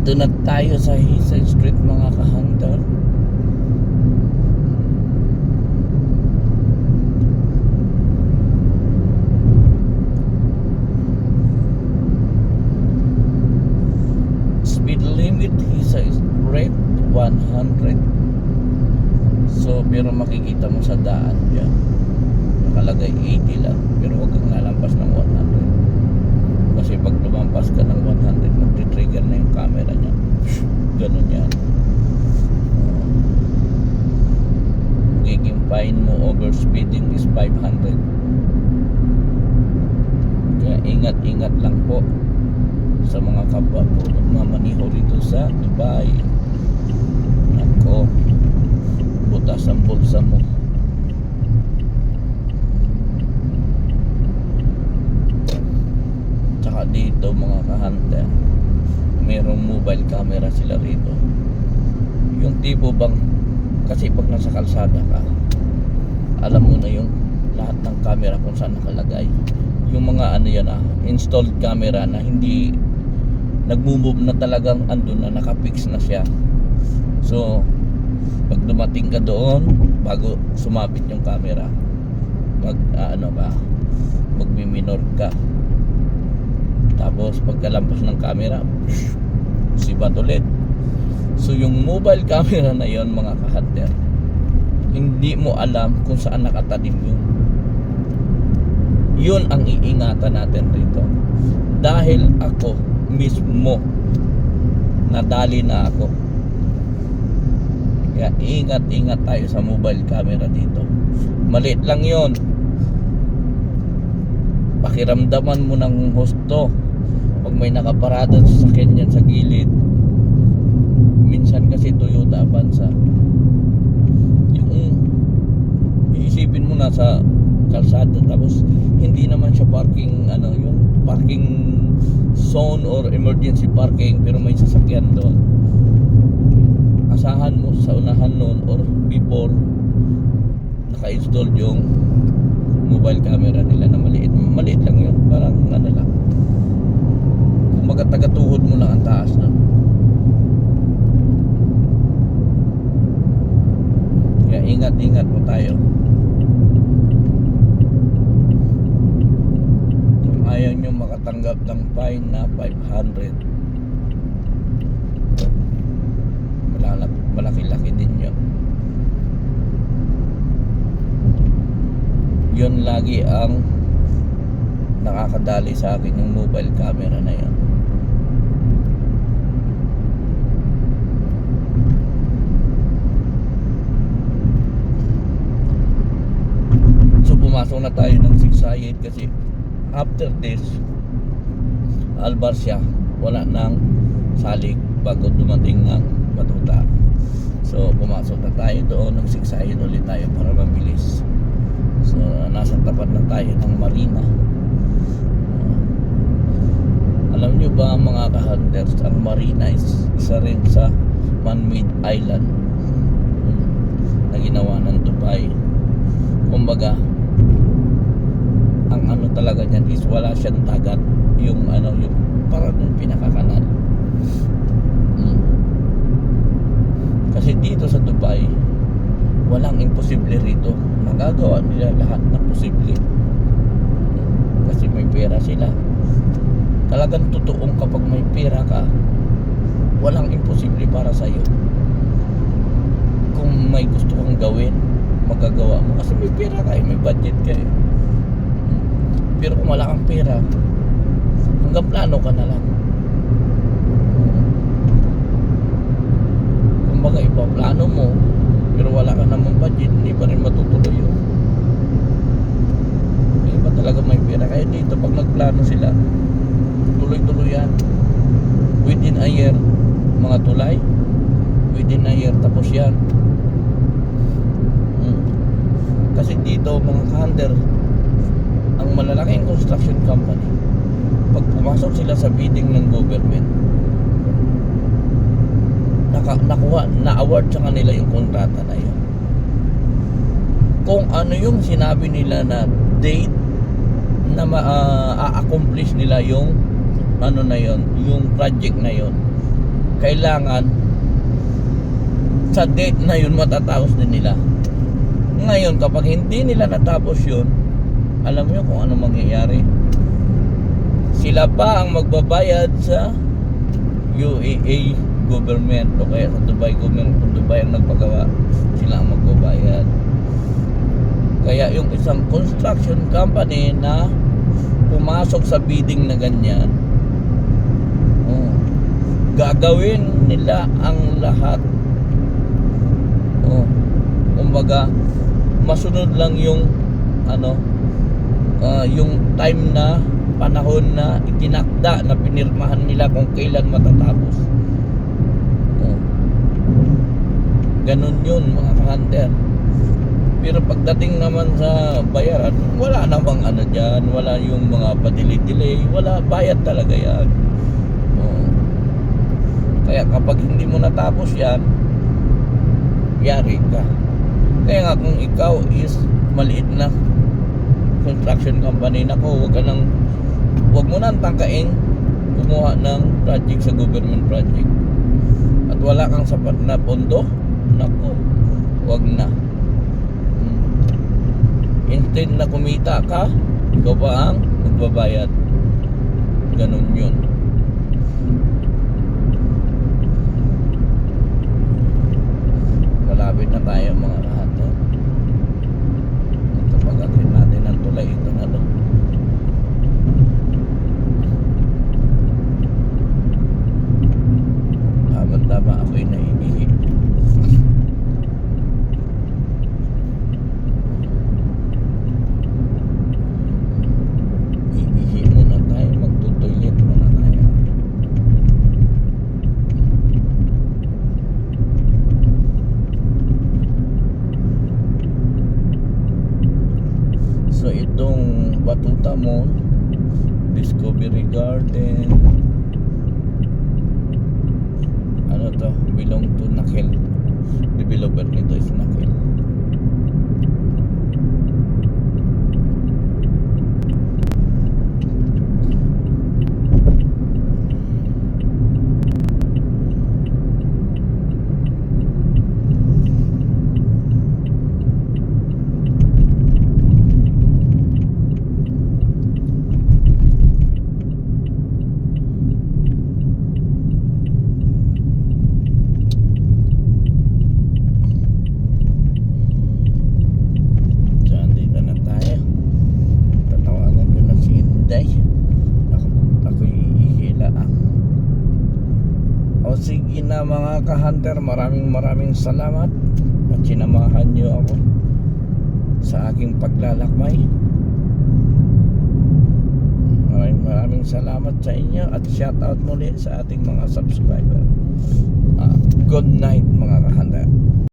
Dito na tayo sa Hisay Street mga ka-hunter. Speed limit Hisay Street 100. So pero makikita mo sa daan dyan. Nakalagay 80 lang pero huwag kang lalampas ng 100. Kasi pag lumampas ka ng 100, magti-trigger na yung camera niya. Ganun yan. Magiging fine mo over speeding is 500. Kaya ingat-ingat lang po sa mga kapwa po nagmamaniho rito sa Dubai. Nako, butas ang bulsa mo. Tsaka dito mga kahunter, merong mobile camera sila rito. Yung tipo bang, kasi pag nasa kalsada ka, alam mo na yung lahat ng camera kung saan nakalagay. Yung mga ano yan ah, installed camera na hindi nagmumove na talagang andun na, nakapix na siya. So, pag dumating ka doon, bago sumabit yung camera, mag ah, ano ka, magmi-minor ka. Tapos pagkalampas ng camera, sibat ulit. So yung mobile camera na yon mga ka-hunter, hindi mo alam kung saan nakatanim yun. Yun ang iingatan natin rito. Dahil ako mismo, nadali na ako. Kaya ingat-ingat tayo sa mobile camera dito. Maliit lang yon. Pakiramdaman mo ng husto pag may nakaparada sa sakyan yan sa gilid minsan kasi Toyota Avanza. Yung iisipin mo nasa kalsada tapos hindi naman siya parking ano yung parking zone or emergency parking pero may sasakyan doon. Asahan mo sa unahan noon or before naka-install yung mobile camera nila na maliit. Maliit lang yun parang ano lang kumbaga taga-tuhod mo lang ang taas no? kaya ingat-ingat po tayo. Kung ayaw nyo makatanggap ng fine na 500 malaki- malaki-laki din yun. Yun lagi ang nakakadali sa akin yung mobile camera na yun so pumasok na tayo ng Sigsayed kasi after this Albar siya wala nang salik bago dumating ng Batuta so pumasok na tayo doon ng Sigsayed ulit tayo para mabilis So, nasa tapat na tayo ng marina. Alam nyo ba mga ka-hunters, ang marina is isa rin sa man-made island um, na ginawa ng Dubai. Kumbaga, ang ano talaga niyan is wala siyang dagat. Yung ano, yung parang yung pinakakanal. Mm. Kasi dito sa Dubai, walang imposible rito. Magagawa nila lahat na posible. Kasi may pera sila. Talagang totoong kapag may pera ka, walang imposible para sa iyo. Kung may gusto kang gawin, magagawa mo kasi may pera ka, may budget ka. eh. Pero kung wala kang pera, hanggang plano ka na lang. Kumbaga ipaplano mo, pero wala ka namang budget, hindi pa rin matutuloy yun. Pa talaga may pera. Kaya dito, pag nagplano sila, tuloy-tuloy yan. Within a year, mga tulay, within a year, tapos yan. Hmm. Kasi dito, mga hunter, malalaking construction company, pag pumasok sila sa bidding ng government, naka, nakuha, na-award sa kanila yung kontrata na yun. Kung ano yung sinabi nila na date na ma-accomplish nila yung ano na yon yung project na yon kailangan sa date na yun matatapos din nila. Ngayon, kapag hindi nila natapos yun, alam niyo kung ano mangyayari. Sila pa ang magbabayad sa UAE government o kaya sa Dubai government. Kung Dubai ang nagpagawa sila ang magbabayad. Kaya yung isang construction company na pumasok sa bidding na ganyan oh, gagawin nila ang lahat. Oh, kumbaga masunod lang yung ano ah, yung time na panahon na itinakda na pinirmahan nila kung kailan matatapos. Oh. Ganun yun mga ka-hunter. Pero pagdating naman sa bayaran, wala namang ano dyan, wala yung mga padili-delay, wala, bayad talaga yan. Oh. Kaya kapag hindi mo natapos yan, yari ka. Kaya nga kung ikaw is maliit na construction company, nako, huwag ka nang huwag mo nang tangkain kumuha ng project sa government project. At wala kang sapat na pondo, nako, huwag na. Hmm. Instead na kumita ka, ikaw pa ang magbabayad. Ganun yun. Malapit na tayo mga lahat. eh. Ito pag-akit natin ang tulay ito na to. Tama-tama ako'y naiihi. Iihi muna tayo, magtutoilet muna tayo. So itong Batuta Mall, Discovery Garden, ano to, belong to Nakel. Developer nito is Nakel. So, andito na tayo. Tatawagan ko na si Inday. Ako, ako'y ihila ang. O sige na mga ka-hunter, maraming maraming salamat at sinamahan niyo ako sa aking paglalakbay. Maraming maraming salamat sa inyo at shout out muli sa ating mga subscriber. Ah, good night mga ka-hunter.